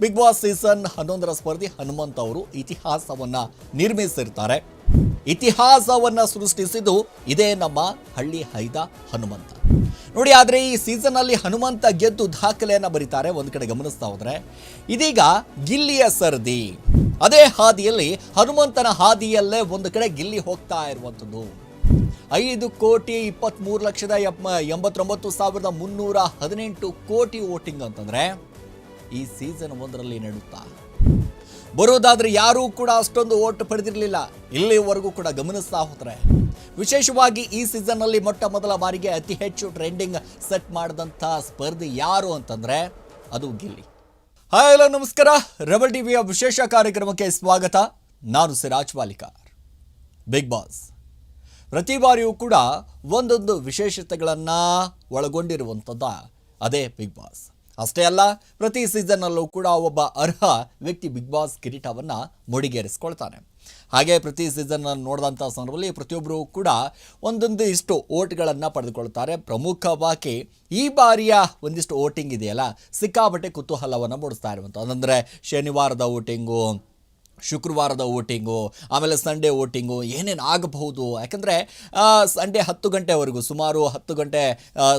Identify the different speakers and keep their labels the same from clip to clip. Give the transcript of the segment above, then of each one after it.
Speaker 1: Big boss season ಹನ್ನೊಂದರ ಸ್ಪರ್ಧಿ ಹನುಮಂತ್ ಅವರು ಇತಿಹಾಸವನ್ನ ನಿರ್ಮಿಸಿರ್ತಾರೆ. ಇತಿಹಾಸವನ್ನ ಸೃಷ್ಟಿಸಿದ್ದು ಇದೇ ನಮ್ಮ ಹಳ್ಳಿ ಹೈದ ಹನುಮಂತ. ನೋಡಿ, ಆದರೆ ಈ ಸೀಸನ್ ಅಲ್ಲಿ ಹನುಮಂತ ಗೆದ್ದು ದಾಖಲೆಯನ್ನ ಬರೀತಾರೆ. ಒಂದು ಕಡೆ ಗಮನಿಸ್ತಾ ಹೋದ್ರೆ ಇದೀಗ ಗಿಲ್ಲಿಯ ಸರದಿ. ಅದೇ ಹಾದಿಯಲ್ಲಿ ಹನುಮಂತನ ಹಾದಿಯಲ್ಲೇ ಒಂದು ಕಡೆ ಗಿಲ್ಲಿ ಹೋಗ್ತಾ ಇರುವಂಥದ್ದು. ಐದು ಕೋಟಿ ಇಪ್ಪತ್ತ್ಮೂರು ಲಕ್ಷದ ಎಂಬತ್ತೊಂಬತ್ತು ಸಾವಿರದ ಮುನ್ನೂರ ಹದಿನೆಂಟು ಕೋಟಿ ವೋಟಿಂಗ್ ಅಂತಂದ್ರೆ ಈ ಸೀಸನ್ ಒಂದರಲ್ಲಿ ನಡೆಯುತ್ತಾ ಬರೋದಾದ್ರೆ ಯಾರೂ ಕೂಡ ಅಷ್ಟೊಂದು ಓಟ್ ಪಡೆದಿರಲಿಲ್ಲ. ಇಲ್ಲಿವರೆಗೂ ಕೂಡ ಗಮನಿಸ್ತಾ ಹೋದ್ರೆ, ವಿಶೇಷವಾಗಿ ಈ ಸೀಸನ್ ಅಲ್ಲಿ ಮೊಟ್ಟ ಮೊದಲ ಬಾರಿಗೆ ಅತಿ ಹೆಚ್ಚು ಟ್ರೆಂಡಿಂಗ್ ಸೆಟ್ ಮಾಡಿದಂಥ ಸ್ಪರ್ಧಿ ಯಾರು ಅಂತಂದ್ರೆ, ಅದು ಗಿಲ್ಲಿ. ಹಾಯ್ ಹಲೋ ನಮಸ್ಕಾರ. ರೆಬಲ್ ಟಿವಿಯ ವಿಶೇಷ ಕಾರ್ಯಕ್ರಮಕ್ಕೆ ಸ್ವಾಗತ. ನಾನು ಸಿರಾಜ್ ವಾಲಿಕಾರ್ ಬಿಗ್ ಬಾಸ್ ಪ್ರತಿ ಬಾರಿಯೂ ಕೂಡ ಒಂದೊಂದು ವಿಶೇಷತೆಗಳನ್ನು ಒಳಗೊಂಡಿರುವಂಥದ್ದ ಅದೇ ಬಿಗ್ ಬಾಸ್ ಅಷ್ಟೇ ಅಲ್ಲ, ಪ್ರತಿ ಸೀಸನ್ನಲ್ಲೂ ಕೂಡ ಒಬ್ಬ ಅರ್ಹ ವ್ಯಕ್ತಿ ಬಿಗ್ ಬಾಸ್ ಕಿರೀಟವನ್ನು ಮುಡಿಗೇರಿಸ್ಕೊಳ್ತಾನೆ. ಹಾಗೆ ಪ್ರತಿ ಸೀಸನ್ ನೋಡಿದಂಥ ಸಂದರ್ಭದಲ್ಲಿ ಪ್ರತಿಯೊಬ್ಬರು ಕೂಡ ಒಂದೊಂದು ಇಷ್ಟು ಓಟ್ಗಳನ್ನು ಪಡೆದುಕೊಳ್ತಾರೆ. ಪ್ರಮುಖವಾಗಿ ಈ ಬಾರಿಯ ಒಂದಿಷ್ಟು ಓಟಿಂಗ್ ಇದೆಯಲ್ಲ, ಸಿಕ್ಕಾಪಟ್ಟೆ ಕುತೂಹಲವನ್ನು ಮೂಡಿಸ್ತಾ ಇರುವಂಥ ಅಂದರೆ ಶನಿವಾರದ ವೋಟಿಂಗು ಶುಕ್ರವಾರದ ವೋಟಿಂಗು, ಆಮೇಲೆ ಸಂಡೇ ವೋಟಿಂಗು ಏನೇನು ಆಗಬಹುದು? ಯಾಕಂದರೆ ಸಂಡೇ ಹತ್ತು ಗಂಟೆವರೆಗೂ, ಸುಮಾರು ಹತ್ತು ಗಂಟೆ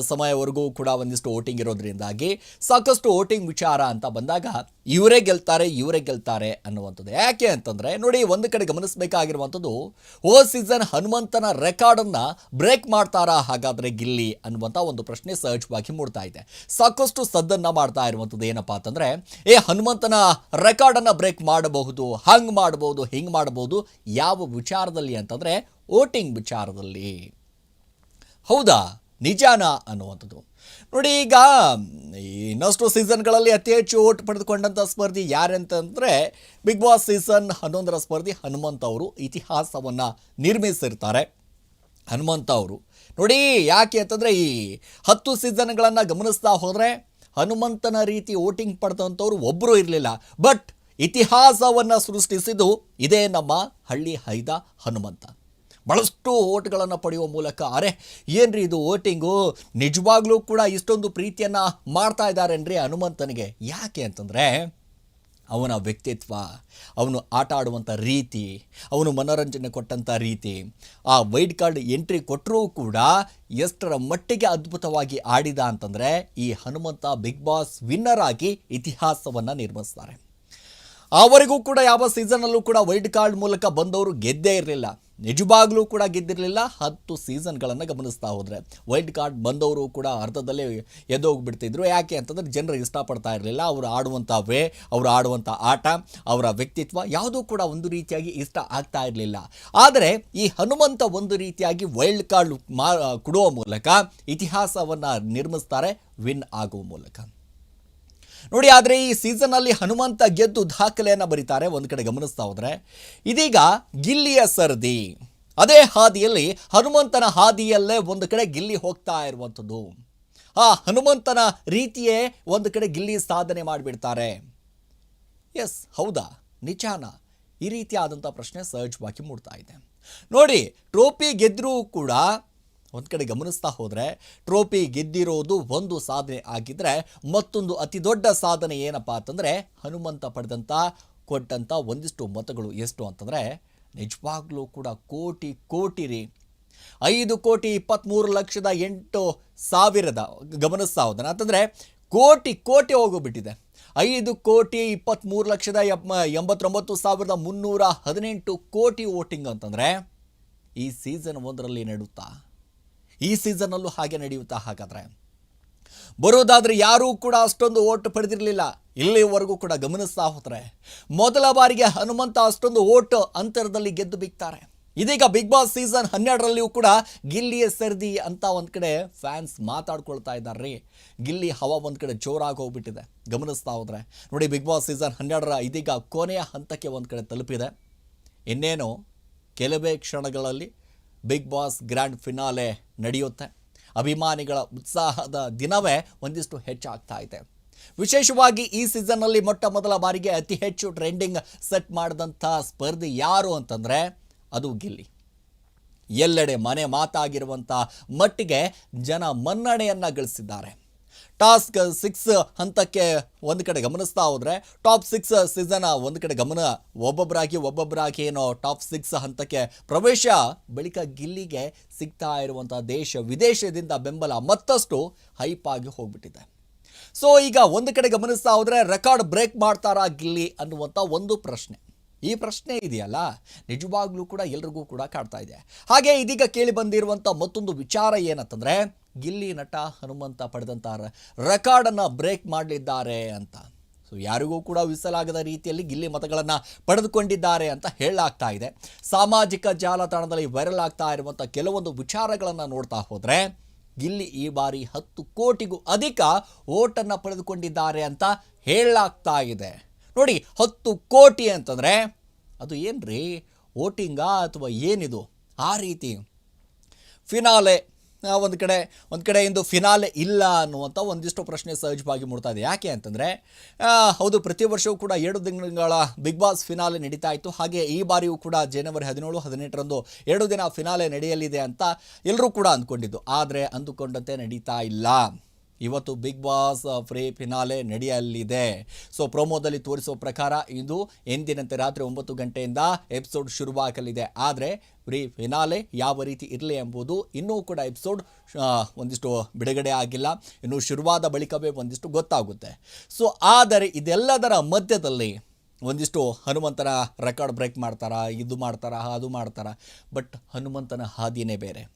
Speaker 1: ಸಮಯವರೆಗೂ ಕೂಡ ಒಂದಿಷ್ಟು ವೋಟಿಂಗ್ ಇರೋದ್ರಿಂದಾಗಿ ಸಾಕಷ್ಟು ವೋಟಿಂಗ್ ವಿಚಾರ ಅಂತ ಬಂದಾಗ ಇವರೇ ಗೆಲ್ತಾರೆ ಇವರೇ ಗೆಲ್ತಾರೆ ಅನ್ನುವಂಥದ್ದು. ಯಾಕೆ ಅಂತಂದರೆ, ನೋಡಿ ಒಂದು ಕಡೆ ಗಮನಿಸಬೇಕಾಗಿರುವಂಥದ್ದು ಓ ಸೀಸನ್ ಹನುಮಂತನ ರೆಕಾರ್ಡನ್ನು ಬ್ರೇಕ್ ಮಾಡ್ತಾರಾ ಹಾಗಾದರೆ ಗಿಲ್ಲಿ ಅನ್ನುವಂಥ ಒಂದು ಪ್ರಶ್ನೆ ಸಹಜವಾಗಿ ಮೂಡ್ತಾ ಇದೆ. ಸಾಕಷ್ಟು ಸದ್ದನ್ನು ಮಾಡ್ತಾ ಇರುವಂಥದ್ದು ಏನಪ್ಪಾ ಅಂತಂದರೆ, ಏ ಹನುಮಂತನ ರೆಕಾರ್ಡನ್ನು ಬ್ರೇಕ್ ಮಾಡಬಹುದು ಹಂಗೆ ಮಾಡ್ಬೋದು, ಹಿಂಗೆ ಮಾಡ್ಬೋದು, ಯಾವ ವಿಚಾರದಲ್ಲಿ ಅಂತಂದರೆ ವೋಟಿಂಗ್ ವಿಚಾರದಲ್ಲಿ. ಹೌದಾ? ನಿಜಾನ ಅನ್ನುವಂಥದ್ದು. ನೋಡಿ ಈಗ ಇನ್ನಷ್ಟು ಸೀಸನ್ಗಳಲ್ಲಿ ಅತಿ ಹೆಚ್ಚು ಓಟ್ ಪಡೆದುಕೊಂಡಂಥ ಸ್ಪರ್ಧಿ ಯಾರಂತಂದರೆ ಬಿಗ್ ಬಾಸ್ ಸೀಸನ್ ಹನ್ನೊಂದರ ಸ್ಪರ್ಧಿ ಹನುಮಂತ ಅವರು ಇತಿಹಾಸವನ್ನು ನಿರ್ಮಿಸಿರ್ತಾರೆ. ಹನುಮಂತ ಅವರು. ನೋಡಿ ಯಾಕೆ ಅಂತಂದರೆ ಈ ಹತ್ತು ಸೀಸನ್ಗಳನ್ನು ಗಮನಿಸ್ತಾ ಹೋದರೆ ಹನುಮಂತನ ರೀತಿ ವೋಟಿಂಗ್ ಪಡೆದಂಥವ್ರು ಒಬ್ಬರೂ ಇರಲಿಲ್ಲ. ಬಟ್ ಇತಿಹಾಸವನ್ನು ಸೃಷ್ಟಿಸಿದ್ದು ಇದೇ ನಮ್ಮ ಹಳ್ಳಿ ಹೈದ ಹನುಮಂತ. ಭಾಳಷ್ಟು ಓಟ್ಗಳನ್ನು ಪಡೆಯುವ ಮೂಲಕ ಅರೆ, ಏನ್ರಿ ಇದು ಓಟಿಂಗು ನಿಜವಾಗ್ಲೂ ಕೂಡ ಇಷ್ಟೊಂದು ಪ್ರೀತಿಯನ್ನು ಮಾಡ್ತಾ ಇದ್ದಾರೇನ್ರಿ ಹನುಮಂತನಿಗೆ? ಯಾಕೆ ಅಂತಂದರೆ, ಅವನ ವ್ಯಕ್ತಿತ್ವ, ಅವನು ಆಟ ಆಡುವಂಥ ರೀತಿ, ಅವನು ಮನೋರಂಜನೆ ಕೊಟ್ಟಂಥ ರೀತಿ, ಆ ವೈಡ್ ಕಾರ್ಡ್ ಎಂಟ್ರಿ ಕೊಟ್ಟರೂ ಕೂಡ ಎಷ್ಟರ ಮಟ್ಟಿಗೆ ಅದ್ಭುತವಾಗಿ ಆಡಿದ ಅಂತಂದರೆ ಈ ಹನುಮಂತ ಬಿಗ್ ಬಾಸ್ ವಿನ್ನರ್ ಆಗಿ ಇತಿಹಾಸವನ್ನು ನಿರ್ಮಿಸ್ತಾರೆ. ಅವರಿಗೂ ಕೂಡ ಯಾವ ಸೀಸನಲ್ಲೂ ಕೂಡ ವೈಲ್ಡ್ ಕಾರ್ಡ್ ಮೂಲಕ ಬಂದವರು ಗೆದ್ದೇ ಇರಲಿಲ್ಲ. ನಿಜವಾಗ್ಲೂ ಕೂಡ ಗೆದ್ದಿರಲಿಲ್ಲ. ಹತ್ತು ಸೀಸನ್ಗಳನ್ನು ಗಮನಿಸ್ತಾ ಹೋದರೆ. ವೈಲ್ಡ್ ಕಾರ್ಡ್ ಬಂದವರು ಕೂಡ ಅರ್ಧದಲ್ಲೇ ಎದ್ದೋಗ್ಬಿಡ್ತಿದ್ರು. ಯಾಕೆ ಅಂತಂದರೆ ಜನರು ಇಷ್ಟಪಡ್ತಾ ಇರಲಿಲ್ಲ. ಅವರು ಆಡುವಂಥ ವೇ ಅವರು ಆಡುವಂಥ ಆಟ, ಅವರ ವ್ಯಕ್ತಿತ್ವ ಯಾವುದೂ ಕೂಡ ಒಂದು ರೀತಿಯಾಗಿ ಇಷ್ಟ ಆಗ್ತಾ ಇರಲಿಲ್ಲ. ಆದರೆ ಈ ಹನುಮಂತ ಒಂದು ರೀತಿಯಾಗಿ ವೈಲ್ಡ್ ಕಾರ್ಡ್ ಮಾ, ಕೊಡುವ ಮೂಲಕ ಇತಿಹಾಸವನ್ನು ನಿರ್ಮಿಸ್ತಾರೆ ವಿನ್ ಆಗುವ ಮೂಲಕ. ನೋಡಿ, ಆದರೆ ಈ ಸೀಸನ್ನಲ್ಲಿ ಹನುಮಂತ ಗೆದ್ದು ದಾಖಲೆಯನ್ನು ಬರೀತಾರೆ. ಒಂದು ಕಡೆ ಗಮನಿಸ್ತಾ ಹೋದರೆ ಇದೀಗ ಗಿಲ್ಲಿಯ ಸರದಿ. ಅದೇ ಹಾದಿಯಲ್ಲಿ ಹನುಮಂತನ ಹಾದಿಯಲ್ಲೇ ಒಂದು ಕಡೆ ಗಿಲ್ಲಿ ಹೋಗ್ತಾ ಇರುವಂಥದ್ದು. ಆ ಹನುಮಂತನ ರೀತಿಯೇ ಒಂದು ಕಡೆ ಗಿಲ್ಲಿ ಸಾಧನೆ ಮಾಡಿಬಿಡ್ತಾರೆ. ಎಸ್, ಹೌದಾ? ನಿಜಾನ? ಈ ರೀತಿಯಾದಂಥ ಪ್ರಶ್ನೆ ಸಹಜವಾಗಿ ಮೂಡ್ತಾ ಇದೆ. ನೋಡಿ ಟ್ರೋಫಿ ಗೆದ್ದರೂ ಕೂಡ ಒಂದು ಕಡೆ ಗಮನಿಸ್ತಾ ಹೋದರೆ, ಟ್ರೋಫಿ ಗೆದ್ದಿರೋದು ಒಂದು ಸಾಧನೆ ಆಗಿದ್ದರೆ ಮತ್ತೊಂದು ಅತಿ ದೊಡ್ಡ ಸಾಧನೆ ಏನಪ್ಪ ಅಂತಂದರೆ, ಹನುಮಂತ ಪಡೆದಂಥ ಕೊಟ್ಟಂಥ ಒಂದಿಷ್ಟು ಮತಗಳು ಎಷ್ಟು ಅಂತಂದರೆ, ನಿಜವಾಗ್ಲೂ ಕೂಡ ಕೋಟಿ ಕೋಟಿ ರೀ. ಐದು ಕೋಟಿ ಇಪ್ಪತ್ತ್ಮೂರು ಲಕ್ಷದ ಎಂಟು ಸಾವಿರದ, ಗಮನಿಸ್ತಾ ಹೋದನ ಅಂತಂದರೆ ಕೋಟಿ ಕೋಟಿ ಹೋಗೋಗ್ಬಿಟ್ಟಿದೆ ಐದು ಕೋಟಿ ಇಪ್ಪತ್ತ್ಮೂರು ಲಕ್ಷದ ಎಪ್, ಎಂಬತ್ತೊಂಬತ್ತು ಸಾವಿರದ ಮುನ್ನೂರ ಹದಿನೆಂಟು ಕೋಟಿ ವೋಟಿಂಗ್ ಅಂತಂದರೆ, ಈ ಸೀಸನ್ ಒಂದರಲ್ಲಿ ನಡೆಯುತ್ತಾ? ಈ ಸೀಸನ್ನಲ್ಲೂ ಹಾಗೆ ನಡೆಯುತ್ತಾ ಹಾಗಾದರೆ. ಬರೋದಾದ್ರೆ ಯಾರೂ ಕೂಡ ಅಷ್ಟೊಂದು ಓಟ್ ಪಡೆದಿರಲಿಲ್ಲ. ಇಲ್ಲಿವರೆಗೂ ಕೂಡ ಗಮನಿಸ್ತಾ ಹೋದರೆ, ಮೊದಲ ಬಾರಿಗೆ ಹನುಮಂತ ಅಷ್ಟೊಂದು ಓಟ್ ಅಂತರದಲ್ಲಿ ಗೆದ್ದು ಬಿಗ್ತಾರೆ. ಇದೀಗ ಬಿಗ್ ಬಾಸ್ ಸೀಸನ್ ಹನ್ನೆರಡರಲ್ಲಿಯೂ ಕೂಡ ಗಿಲ್ಲಿಯ ಸರದಿ ಅಂತ ಒಂದು ಕಡೆ ಫ್ಯಾನ್ಸ್ ಮಾತಾಡ್ಕೊಳ್ತಾ ಇದ್ದಾರೆ. ರೀ ಗಿಲ್ಲಿ ಹವಾ ಒಂದು ಕಡೆ ಜೋರಾಗಿ ಹೋಗ್ಬಿಟ್ಟಿದೆ. ಗಮನಿಸ್ತಾ ಹೋದರೆ, ನೋಡಿ ಬಿಗ್ ಬಾಸ್ ಸೀಸನ್ ಹನ್ನೆರಡರ ಇದೀಗ ಕೊನೆಯ ಹಂತಕ್ಕೆ ಒಂದು ಕಡೆ ತಲುಪಿದೆ. ಇನ್ನೇನು, ಕೆಲವೇ ಕ್ಷಣಗಳಲ್ಲಿ ಬಿಗ್ ಬಾಸ್ ಗ್ರ್ಯಾಂಡ್ ಫಿನಾಲೆ ನಡೆಯುತ್ತೆ. ಅಭಿಮಾನಿಗಳ ಉತ್ಸಾಹದ ದಿನವೇ ಒಂದಿಷ್ಟು ಹೆಚ್ಚಾಗ್ತಾ ಇದೆ. ವಿಶೇಷವಾಗಿ ಈ ಸೀಸನ್ನಲ್ಲಿ ಮೊಟ್ಟ ಮೊದಲ ಬಾರಿಗೆ ಅತಿ ಹೆಚ್ಚು ಟ್ರೆಂಡಿಂಗ್ ಸೆಟ್ ಮಾಡಿದಂಥ ಸ್ಪರ್ಧಿ ಯಾರು ಅಂತಂದರೆ ಅದು ಗಿಲ್ಲಿ. ಎಲ್ಲೆಡೆ ಮನೆ ಮಾತಾಗಿರುವಂಥ ಮಟ್ಟಿಗೆ ಜನ ಮನ್ನಣೆಯನ್ನು ಗಳಿಸಿದ್ದಾರೆ. ಟಾಸ್ಕ್ ಸಿಕ್ಸ್ ಹಂತಕ್ಕೆ ಒಂದು ಕಡೆ ಗಮನಿಸ್ತಾ ಹೋದರೆ, ಟಾಪ್ ಸಿಕ್ಸ್ ಸೀಸನ್ ಒಂದು ಕಡೆ ಗಮನ ಒಬ್ಬೊಬ್ಬರಾಗಿ ಒಬ್ಬೊಬ್ಬರಾಗಿ ಏನೋ ಟಾಪ್ ಸಿಕ್ಸ್ ಹಂತಕ್ಕೆ ಪ್ರವೇಶ ಬಳಿಕ ಗಿಲ್ಲಿಗೆ ಸಿಗ್ತಾ ಇರುವಂಥ ದೇಶ ವಿದೇಶದಿಂದ ಬೆಂಬಲ ಮತ್ತಷ್ಟು ಹೈಪ್ ಆಗಿ ಹೋಗ್ಬಿಟ್ಟಿದೆ. ಸೊ ಈಗ ಒಂದು ಕಡೆ ಗಮನಿಸ್ತಾ ಹೋದರೆ ರೆಕಾರ್ಡ್ ಬ್ರೇಕ್ ಮಾಡ್ತಾರಾ ಗಿಲ್ಲಿ ಅನ್ನುವಂಥ ಒಂದು ಪ್ರಶ್ನೆ. ಈ ಪ್ರಶ್ನೆ ಇದೆಯಲ್ಲ? ನಿಜವಾಗ್ಲೂ ಕೂಡ ಎಲ್ರಿಗೂ ಕೂಡ ಕಾಡ್ತಾ ಇದೆ. ಹಾಗೆ ಇದೀಗ ಕೇಳಿ ಬಂದಿರುವಂಥ ಮತ್ತೊಂದು ವಿಚಾರ ಏನಂತಂದ್ರೆ ಗಿಲ್ಲಿ ನಟ ಹನುಮಂತ ಪಡೆದಂಥ ರೆಕಾರ್ಡನ್ನು ಬ್ರೇಕ್ ಮಾಡಲಿದ್ದಾರೆ ಅಂತ. ಸೊ ಯಾರಿಗೂ ಕೂಡ ವಿಸಲಾಗದ ರೀತಿಯಲ್ಲಿ ಗಿಲ್ಲಿ ಮತಗಳನ್ನು ಪಡೆದುಕೊಂಡಿದ್ದಾರೆ ಅಂತ ಹೇಳಲಾಗ್ತಾ ಇದೆ. ಸಾಮಾಜಿಕ ಜಾಲತಾಣದಲ್ಲಿ ವೈರಲ್ ಆಗ್ತಾ ಇರುವಂಥ ಕೆಲವೊಂದು ವಿಚಾರಗಳನ್ನು ನೋಡ್ತಾ ಹೋದರೆ, ಗಿಲ್ಲಿ ಈ ಬಾರಿ ಹತ್ತು ಕೋಟಿಗೂ ಅಧಿಕ ಓಟನ್ನು ಪಡೆದುಕೊಂಡಿದ್ದಾರೆ ಅಂತ ಹೇಳಲಾಗ್ತಾ ಇದೆ. ನೋಡಿ, ಹತ್ತು ಕೋಟಿ ಅಂತಂದರೆ, ಅದು ಏನು ರೀ ಓಟಿಂಗಾ ಅಥವಾ ಏನಿದು? ಆ ರೀತಿ. ಫಿನಾಲೆ ಒಂದು ಕಡೆ ಒಂದು ಕಡೆ ಇಂದು ಫಿನಾಲೆ ಇಲ್ಲ ಅನ್ನುವಂಥ ಒಂದಿಷ್ಟು ಪ್ರಶ್ನೆ ಸಹಜವಾಗಿ ಮೂಡ್ತಾ ಇದೆ. ಯಾಕೆ ಅಂತಂದರೆ ಹೌದು, ಪ್ರತಿ ವರ್ಷವೂ ಕೂಡ ಎರಡು ದಿನಗಳ ಬಿಗ್ ಬಾಸ್ ಫಿನಾಲೆ ನಡೀತಾ ಇತ್ತು. ಹಾಗೆ ಈ ಬಾರಿಯೂ ಕೂಡ ಜನವರಿ ಹದಿನೇಳು, ಹದಿನೆಂಟರಂದು ಎರಡು ದಿನ ಫಿನಾಲೆ ನಡೆಯಲಿದೆ ಅಂತ ಎಲ್ಲರೂ ಕೂಡ ಅಂದ್ಕೊಂಡಿದ್ದು. ಆದರೆ ಅಂದುಕೊಂಡಂತೆ ನಡೀತಾ ಇಲ್ಲ. ಇವತ್ತು ಬಿಗ್ ಬಾಸ್ ಫ್ರೀ ಫಿನಾಲೆ ನಡೆಯಲಿದೆ. ಸೊ ಪ್ರೊಮೋದಲ್ಲಿ ತೋರಿಸುವ ಪ್ರಕಾರ ಇಂದು ಎಂದಿನಂತೆ ರಾತ್ರಿ ಒಂಬತ್ತು ಗಂಟೆಯಿಂದ ಎಪಿಸೋಡ್ ಶುರುವಾಗಲಿದೆ. ಆದರೆ, ಫ್ರೀ ಫಿನಾಲೆ ಯಾವ ರೀತಿ ಇರಲಿ ಎಂಬುದು ಇನ್ನೂ ಕೂಡ ಎಪಿಸೋಡ್ ಒಂದಿಷ್ಟು ಬಿಡುಗಡೆ ಆಗಿಲ್ಲ. ಇನ್ನು ಶುರುವಾದ ಬಳಿಕವೇ ಒಂದಿಷ್ಟು ಗೊತ್ತಾಗುತ್ತೆ. ಸೊ ಆದರೆ ಇದೆಲ್ಲದರ ಮಧ್ಯದಲ್ಲಿ ಒಂದಿಷ್ಟು ಹನುಮಂತನ ರೆಕಾರ್ಡ್ ಬ್ರೇಕ್ ಮಾಡ್ತಾರಾ, ಇದು ಮಾಡ್ತಾರಾ, ಅದು ಮಾಡ್ತಾರಾ. ಬಟ್ ಹನುಮಂತನ ಹಾದಿನೇ ಬೇರೆ.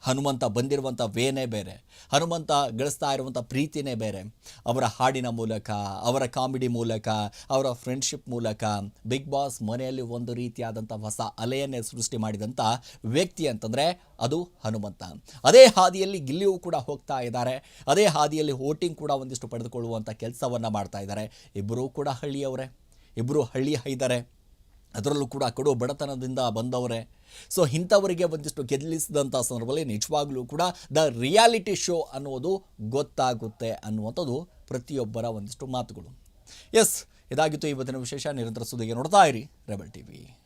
Speaker 1: ಹನುಮಂತ ಬಂದಿರುವಂಥ ವೇನೇ ಬೇರೆ. ಹನುಮಂತ ಗಳಿಸ್ತಾ ಇರುವಂಥ ಪ್ರೀತಿನೇ ಬೇರೆ. ಅವರ ಹಾಡಿನ ಮೂಲಕ, ಅವರ ಕಾಮಿಡಿ ಮೂಲಕ, ಅವರ ಫ್ರೆಂಡ್ಶಿಪ್ ಮೂಲಕ ಬಿಗ್ ಬಾಸ್ ಮನೆಯಲ್ಲಿ ಒಂದು ರೀತಿಯಾದಂಥ ಹೊಸ ಅಲೆಯನ್ನೇ ಸೃಷ್ಟಿ ಮಾಡಿದಂಥ ವ್ಯಕ್ತಿ ಅಂತಂದರೆ ಅದು ಹನುಮಂತ. ಅದೇ ಹಾದಿಯಲ್ಲಿ ಗಿಲ್ಲಿಯೂ ಕೂಡ ಹೋಗ್ತಾ ಇದ್ದಾರೆ. ಅದೇ ಹಾದಿಯಲ್ಲಿ ವೋಟಿಂಗ್ ಕೂಡ ಒಂದಿಷ್ಟು ಪಡೆದುಕೊಳ್ಳುವಂಥ ಕೆಲಸವನ್ನು ಮಾಡ್ತಾ ಇದ್ದಾರೆ. ಇಬ್ಬರೂ ಕೂಡ ಹಳ್ಳಿಯವರೇ. ಇಬ್ಬರು ಹಳ್ಳಿ ಹೈದಾರೆ. ಅದರಲ್ಲೂ ಕೂಡ ಕಡು ಬಡತನದಿಂದ ಬಂದವರೇ. ಸೊ ಇಂಥವರಿಗೆ ಒಂದಿಷ್ಟು ಗೆಲ್ಲಿಸಿದಂಥ ಸಂದರ್ಭದಲ್ಲಿ ನಿಜವಾಗ್ಲೂ ಕೂಡ ದ ರಿಯಾಲಿಟಿ ಶೋ ಅನ್ನೋದು ಗೊತ್ತಾಗುತ್ತೆ ಅನ್ನುವಂಥದ್ದು ಪ್ರತಿಯೊಬ್ಬರ ಒಂದಿಷ್ಟು ಮಾತುಗಳು. ಎಸ್ ಇದಾಗಿತ್ತು ಇವತ್ತಿನ ವಿಶೇಷ. ನಿರಂತರ ಸುದ್ದಿಗೆ ನೋಡ್ತಾ ಇರಿ. Rebel TV